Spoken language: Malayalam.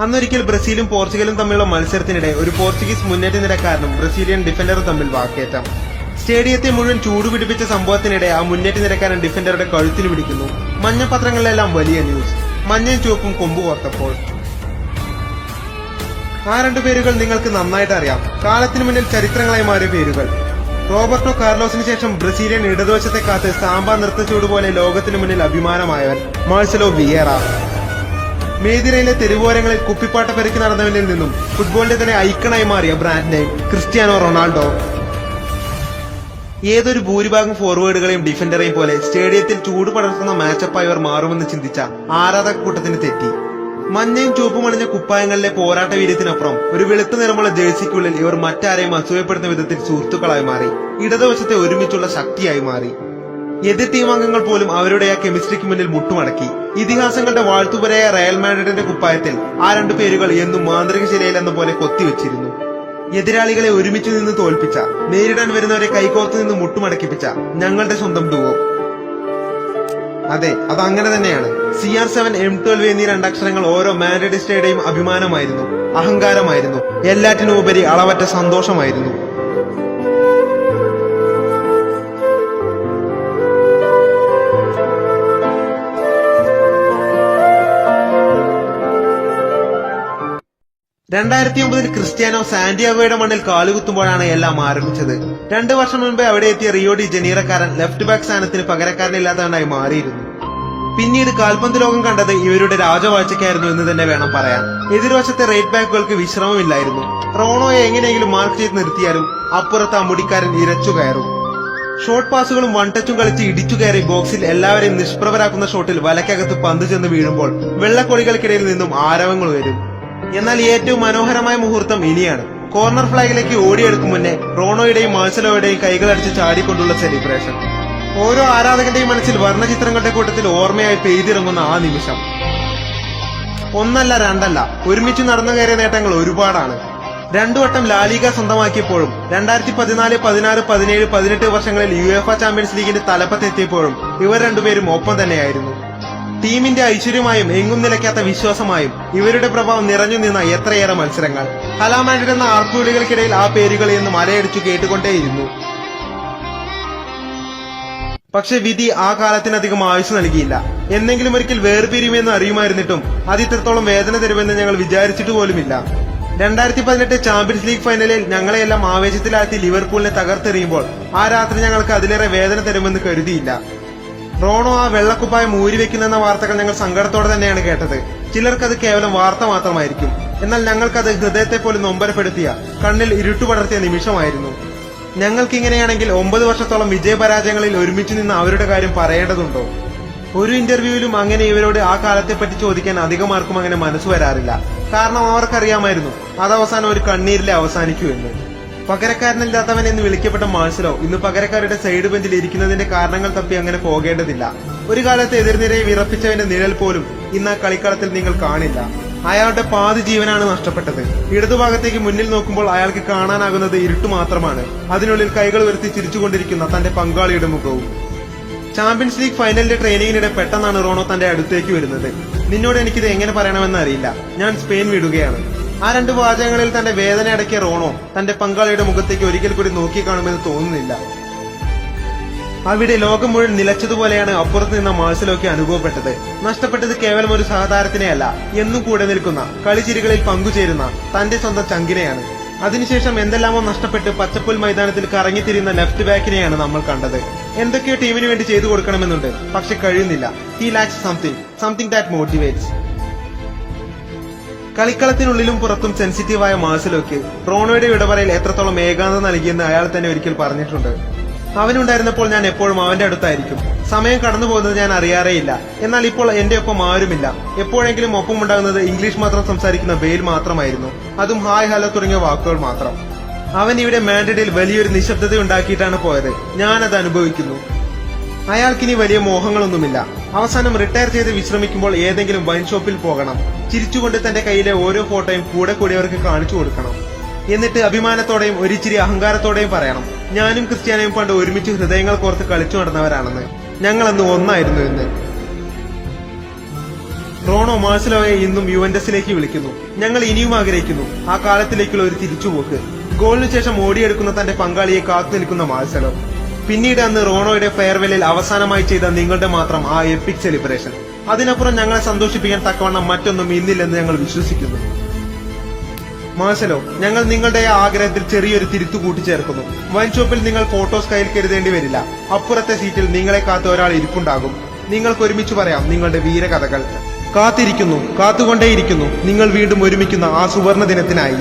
അന്നൊരിക്കൽ ബ്രസീലും പോർച്ചുഗലും തമ്മിലുള്ള മത്സരത്തിനിടെ ഒരു പോർച്ചുഗീസ് മുന്നേറ്റ നിരക്കാരനും ബ്രസീലിയൻ ഡിഫൻഡറും തമ്മിൽ വാക്കേറ്റം. സ്റ്റേഡിയത്തെ മുഴുവൻ ചൂടുപിടിപ്പിച്ച സംഭവത്തിനിടെ ആ മുന്നേറ്റ നിരക്കാരൻ ഡിഫൻഡറുടെ കഴുത്തിന് പിടിക്കുന്നു. മഞ്ഞ പത്രങ്ങളിലെല്ലാം വലിയ ന്യൂസ് മഞ്ഞയും ചുവപ്പും കൊമ്പ് കോർത്തപ്പോൾ. ആ രണ്ടു പേരുകൾ നിങ്ങൾക്ക് നന്നായിട്ട് അറിയാം. കാലത്തിനു മുന്നിൽ ചരിത്രങ്ങളായി മാറിയ പേരുകൾ. റോബർട്ടോ കാർലോസിന് ശേഷം ബ്രസീലിയൻ ഇടതുവശത്തെ കാത്ത് സാമ്പാ നൃത്തച്ചൂട് പോലെ ലോകത്തിനു മുന്നിൽ അഭിമാനമായവൻ മാഴ്സലോ വിയേറ. മേദിനയിലെ തെരുവോരങ്ങളിൽ കുപ്പിപ്പാട്ട പെരുക്കി നടന്നവനിൽ നിന്നും ഫുട്ബോളിന്റെ തന്നെ ഐക്കണായി മാറിയ ബ്രാൻഡ് നെയിം ക്രിസ്ത്യാനോ റൊണാൾഡോ. ഏതൊരു ഭൂരിഭാഗം ഫോർവേഡുകളെയും ഡിഫൻഡറെയും പോലെ സ്റ്റേഡിയത്തിൽ ചൂട് പടർത്തുന്ന മാച്ചപ്പായി മാറുമെന്ന് ചിന്തിച്ച ആരാധക കൂട്ടത്തിന് തെറ്റി. മഞ്ഞയും ചുവപ്പുമണിഞ്ഞ കുപ്പായങ്ങളിലെ പോരാട്ട വീര്യത്തിനപ്പുറം ഒരു വെളുത്ത നിറമുള്ള ജേഴ്സിക്കുള്ളിൽ ഇവർ മറ്റാരെയും അസൂയപ്പെടുന്ന വിധത്തിൽ സുഹൃത്തുക്കളായി മാറി ഇടതുവശത്തെ ഒരുമിച്ചുള്ള ശക്തിയായി മാറി. എതിർ ടീമംഗങ്ങൾ പോലും അവരുടെ ആ കെമിസ്ട്രിക്ക് മുന്നിൽ മുട്ടുമടക്കി. ഇതിഹാസങ്ങളുടെ വാഴ്ത്തുപരയായ റയൽ മാഡ്രിഡിന്റെ കുപ്പായത്തിൽ ആ രണ്ടു പേരുകൾ എന്നും മാന്ത്രിക ശിലയിലെന്ന പോലെ കൊത്തിവെച്ചിരുന്നു എതിരാളികളെ ഒരുമിച്ച് നിന്ന് തോൽപ്പിച്ച നേരിടാൻ വരുന്നവരെ കൈകോർത്ത് നിന്ന് മുട്ടുമടക്കിപ്പിച്ച ഞങ്ങളുടെ സ്വന്തം ഡുവോ അതെ അത് അങ്ങനെ തന്നെയാണ്. C R seven M twelve എന്നീ രണ്ടക്ഷരങ്ങൾ ഓരോ മാൻഡ്രിഡിസ്റ്റയുടെയും അഭിമാനമായിരുന്നു അഹങ്കാരമായിരുന്നു എല്ലാറ്റിനും ഉപരി അളവറ്റ സന്തോഷമായിരുന്നു. രണ്ടായിരത്തി ഒമ്പതിൽ ക്രിസ്ത്യാനോ സാന്റിയാഗോയുടെ മണ്ണിൽ കാലുകുത്തുമ്പോഴാണ് എല്ലാം ആരംഭിച്ചത്. രണ്ടു വർഷം മുൻപ് അവിടെ എത്തിയ റിയോഡി ജനീറക്കാരൻ ലെഫ്റ്റ് ബാക്ക് സ്ഥാനത്തിന് പകരക്കാരനില്ലാത്തവനായി മാറിയിരുന്നു. പിന്നീട് കാൽപന്ത് ലോകം കണ്ടത് ഇവരുടെ രാജവാഴ്ചയ്ക്കായിരുന്നു എന്ന് തന്നെ വേണം പറയാൻ. എതിർവശത്തെ റൈറ്റ് ബാക്കുകൾക്ക് വിശ്രമമില്ലായിരുന്നു. റോണോയെ എങ്ങനെയെങ്കിലും മാർക്ക് ചെയ്ത് നിർത്തിയാലും അപ്പുറത്ത് ആ മുടിക്കാരൻ ഇരച്ചു കയറും. ഷോർട്ട് പാസുകളും വൺ ടച്ചും കളിച്ച് ഇടിച്ചു കയറി ബോക്സിൽ എല്ലാവരെയും നിഷ്പ്രഭരാക്കുന്ന ഷോട്ടിൽ വലക്കകത്ത് പന്ത് ചെന്ന് വീഴുമ്പോൾ വെള്ളക്കൊടികൾക്കിടയിൽ നിന്നും ആരവങ്ങൾ വരും. എന്നാൽ ഏറ്റവും മനോഹരമായ മുഹൂർത്തം ഇനിയാണ്. കോർണർ ഫ്ലാഗിലേക്ക് ഓടിയെടുക്കും മുന്നേ റോണോയുടെയും മാഴ്സലോയുടെയും കൈകളടിച്ച് ചാടിക്കൊണ്ടുള്ള സെലിബ്രേഷൻ ഓരോ ആരാധകന്റെയും മനസ്സിൽ വർണചിത്രങ്ങളുടെ കൂട്ടത്തിൽ ഓർമ്മയായി പെയ്തിറങ്ങുന്ന ആ നിമിഷം. ഒന്നല്ല രണ്ടല്ല ഒരുമിച്ച് നടന്നു കയറിയ നേട്ടങ്ങൾ ഒരുപാടാണ്. രണ്ടു വട്ടം ലാലിക സ്വന്തമാക്കിയപ്പോഴും രണ്ടായിരത്തി പതിനാല് പതിനാറ് പതിനേഴ് പതിനെട്ട് വർഷങ്ങളിൽ യു എഫ് ചാമ്പ്യൻസ് ലീഗിന്റെ തലപ്പത്തെത്തിയപ്പോഴും ഇവർ രണ്ടുപേരും ഒപ്പം തന്നെയായിരുന്നു. ടീമിന്റെ ഐശ്വര്യമായും എങ്ങും നിലയ്ക്കാത്ത വിശ്വാസമായും ഇവരുടെ പ്രഭാവം നിറഞ്ഞു നിന്ന എത്രയേറെ മത്സരങ്ങൾ. ഹലാമാൻഡ് എന്ന ആർപ്പുവിളികൾക്കിടയിൽ ആ പേരുകൾ എന്ന് മലയടിച്ചു കേട്ടുകൊണ്ടേയിരുന്നു. പക്ഷെ വിധി ആ കാലത്തിനധികം ആയുസ് നൽകിയില്ല. എന്നെങ്കിലും ഒരിക്കൽ വേർപിരിയുമെന്ന് അറിയുമായിരുന്നിട്ടും അത് ഇത്രത്തോളം വേദന തരുമെന്ന് ഞങ്ങൾ വിചാരിച്ചിട്ട് പോലുമില്ല. രണ്ടായിരത്തി പതിനെട്ട് ചാമ്പ്യൻസ് ലീഗ് ഫൈനലിൽ ഞങ്ങളെയെല്ലാം ആവേശത്തിലാഴ്ത്തി ലിവർപൂളിനെ തകർത്തെറിയുമ്പോൾ ആ രാത്രി ഞങ്ങൾക്ക് അതിലേറെ വേദന തരുമെന്ന് കരുതിയില്ല. റോണോ ആ വെള്ളക്കുപ്പായം ഊരിവെക്കുന്നെന്ന വാർത്തകൾ ഞങ്ങൾ സങ്കടത്തോടെ തന്നെയാണ് കേട്ടത്. ചിലർക്കത് കേവലം വാർത്ത മാത്രമായിരിക്കും. എന്നാൽ ഞങ്ങൾക്കത് ഹൃദയത്തെ പോലെ നൊമ്പരപ്പെടുത്തിയ കണ്ണിൽ ഇരുട്ടുപടർത്തിയ നിമിഷമായിരുന്നു. ഞങ്ങൾക്ക് ഇങ്ങനെയാണെങ്കിൽ ഒമ്പത് വർഷത്തോളം വിജയപരാജയങ്ങളിൽ ഒരുമിച്ച് നിന്ന് അവരുടെ കാര്യം പറയേണ്ടതുണ്ടോ? ഒരു ഇന്റർവ്യൂവിലും അങ്ങനെ ഇവരോട് ആ കാലത്തെപ്പറ്റി ചോദിക്കാൻ അധികം ആർക്കും അങ്ങനെ മനസ്സ് വരാറില്ല. കാരണം അവർക്കറിയാമായിരുന്നു അത് അവസാനം ഒരു കണ്ണീരിലെ അവസാനിക്കൂ എന്ന് പകരക്കാരനില്ലാത്തവൻ എന്ന് വിളിക്കപ്പെട്ട മാർഷലോ ഇന്ന് പകരക്കാരുടെ സൈഡ് ബെഞ്ചിൽ ഇരിക്കുന്നതിന്റെ കാരണങ്ങൾ തപ്പി അങ്ങനെ പോകേണ്ടതില്ല. ഒരു കാലത്ത് എതിർനിരയെ വിറപ്പിച്ചവന്റെ നിഴൽ പോലും ഇന്ന് ആ കളിക്കളത്തിൽ നിങ്ങൾ കാണില്ല. അയാളുടെ പാതി ജീവനാണ് നഷ്ടപ്പെട്ടത്. ഇടതുഭാഗത്തേക്ക് മുന്നിൽ നോക്കുമ്പോൾ അയാൾക്ക് കാണാനാകുന്നത് ഇരുട്ട് മാത്രമാണ്. അതിനുള്ളിൽ കൈകൾ ഉയർത്തി ചിരിച്ചുകൊണ്ടിരിക്കുന്ന തന്റെ പങ്കാളിയുടെ മുഖവും. ചാമ്പ്യൻസ് ലീഗ് ഫൈനലിന്റെ ട്രെയിനിങ്ങിനിടെ പെട്ടെന്നാണ് റോണോ തന്റെ അടുത്തേക്ക് വരുന്നത്. നിന്നോട് എനിക്കിത് എങ്ങനെ പറയണമെന്ന് അറിയില്ല. ഞാൻ സ്പെയിൻ വിടുകയാണ്. ആ രണ്ട് വാചകങ്ങളിൽ തന്റെ വേദന അടക്കിയ റോണോ തന്റെ പങ്കാളിയുടെ മുഖത്തേക്ക് ഒരിക്കൽ കൂടി നോക്കിക്കാണുമെന്ന് തോന്നുന്നില്ല. അവിടെ ലോകം മുഴുവൻ നിലച്ചതുപോലെയാണ് അപ്പുറത്ത് നിന്ന മാഴ്സലോക്ക് അനുഭവപ്പെട്ടത്. നഷ്ടപ്പെട്ടത് കേവലം ഒരു സഹതാരത്തിനെയല്ല എന്നും കൂടെ നിൽക്കുന്ന കളിച്ചിരികളിൽ പങ്കുചേരുന്ന തന്റെ സ്വന്തം ചങ്കിനെയാണ്. അതിനുശേഷം എന്തെല്ലാമോ നഷ്ടപ്പെട്ട് പച്ചപ്പുൽ മൈതാനത്തിൽ കറങ്ങിത്തിരിയുന്ന ലെഫ്റ്റ് ബാക്കിനെയാണ് നമ്മൾ കണ്ടത്. എന്തൊക്കെയോ ടീമിന് വേണ്ടി ചെയ്തു കൊടുക്കണമെന്നുണ്ട് പക്ഷെ കഴിയുന്നില്ല. He lacks something something that motivates കളിക്കളത്തിനുള്ളിലും പുറത്തും സെൻസിറ്റീവായ മാസിലൊക്കെ റോണോയുടെ വിടപറയിൽ എത്രത്തോളം ഏകാന്തത നൽകിയെന്ന് അയാൾ തന്നെ ഒരിക്കൽ പറഞ്ഞിട്ടുണ്ട്. അവനുണ്ടായിരുന്നപ്പോൾ ഞാൻ എപ്പോഴും അവന്റെ അടുത്തായിരിക്കും. സമയം കടന്നു പോകുന്നത് ഞാൻ അറിയാറേയില്ല. എന്നാൽ ഇപ്പോൾ എന്റെ ഒപ്പം ആരുമില്ല. എപ്പോഴെങ്കിലും ഒപ്പം ഉണ്ടാകുന്നത് ഇംഗ്ലീഷ് മാത്രം സംസാരിക്കുന്ന ബെയിൽ മാത്രമായിരുന്നു. അതും ഹായ് ഹലോ തുടങ്ങിയ വാക്കുകൾ മാത്രം. അവൻ ഇവിടെ മാൻഡ്രിഡിൽ വലിയൊരു നിശബ്ദത ഉണ്ടാക്കിയിട്ടാണ് പോയത്. ഞാനത് അനുഭവിക്കുന്നു. അയാൾക്കിനി വലിയ മോഹങ്ങളൊന്നുമില്ല. അവസാനം റിട്ടയർ ചെയ്ത് വിശ്രമിക്കുമ്പോൾ ഏതെങ്കിലും വൈൻ ഷോപ്പിൽ പോകണം. ചിരിച്ചുകൊണ്ട് തന്റെ കയ്യിലെ ഓരോ ഫോട്ടോയും കൂടെ കൂടിയവർക്ക് കാണിച്ചു കൊടുക്കണം. എന്നിട്ട് അഭിമാനത്തോടെയും ഒരിച്ചിരി അഹങ്കാരത്തോടെയും പറയണം. ഞാനും ക്രിസ്ത്യാനയും പണ്ട് ഒരുമിച്ച് ഹൃദയങ്ങൾ കോർത്ത് കളിച്ചു നടന്നവരാണെന്ന്. ഞങ്ങൾ അന്ന് ഒന്നായിരുന്നു എന്ന് റോണോ മാർസലോയെ ഇന്നും യുവന്റസിലേക്ക് വിളിക്കുന്നു. ഞങ്ങൾ ഇനിയും ആഗ്രഹിക്കുന്നു. ആ കാലത്തിലേക്കുള്ള ഒരു തിരിച്ചുപോക്ക്. ഗോളിനു ശേഷം ഓടിയെടുക്കുന്ന തന്റെ പങ്കാളിയെ കാത്തു നിൽക്കുന്ന മാർസലോ. പിന്നീട് അന്ന് റോണോയുടെ ഫെയർവെല്ലിൽ അവസാനമായി ചെയ്ത നിങ്ങളുടെ മാത്രം ആ എപ്പിക് സെലിബ്രേഷൻ അതിനപ്പുറം ഞങ്ങളെ സന്തോഷിപ്പിക്കാൻ തക്കവണ്ണം മറ്റൊന്നും ഇന്നില്ലെന്ന് ഞങ്ങൾ വിശ്വസിക്കുന്നു. മാസലോ ഞങ്ങൾ നിങ്ങളുടെ ആഗ്രഹത്തിൽ ചെറിയൊരു തിരുത്തു കൂട്ടിച്ചേർക്കുന്നു. വൈൻ ഷോപ്പിൽ നിങ്ങൾ ഫോട്ടോസ് കയ്യിൽ കരുതേണ്ടി വരില്ല. അപ്പുറത്തെ സീറ്റിൽ നിങ്ങളെ കാത്ത് ഒരാൾ ഇരിപ്പുണ്ടാകും. നിങ്ങൾക്ക് ഒരുമിച്ച് പറയാം നിങ്ങളുടെ വീരകഥകൾ. കാത്തിരിക്കുന്നു കാത്തുകൊണ്ടേയിരിക്കുന്നു. നിങ്ങൾ വീണ്ടും ഒരുമിക്കുന്ന ആ സുവർണ ദിനത്തിനായി.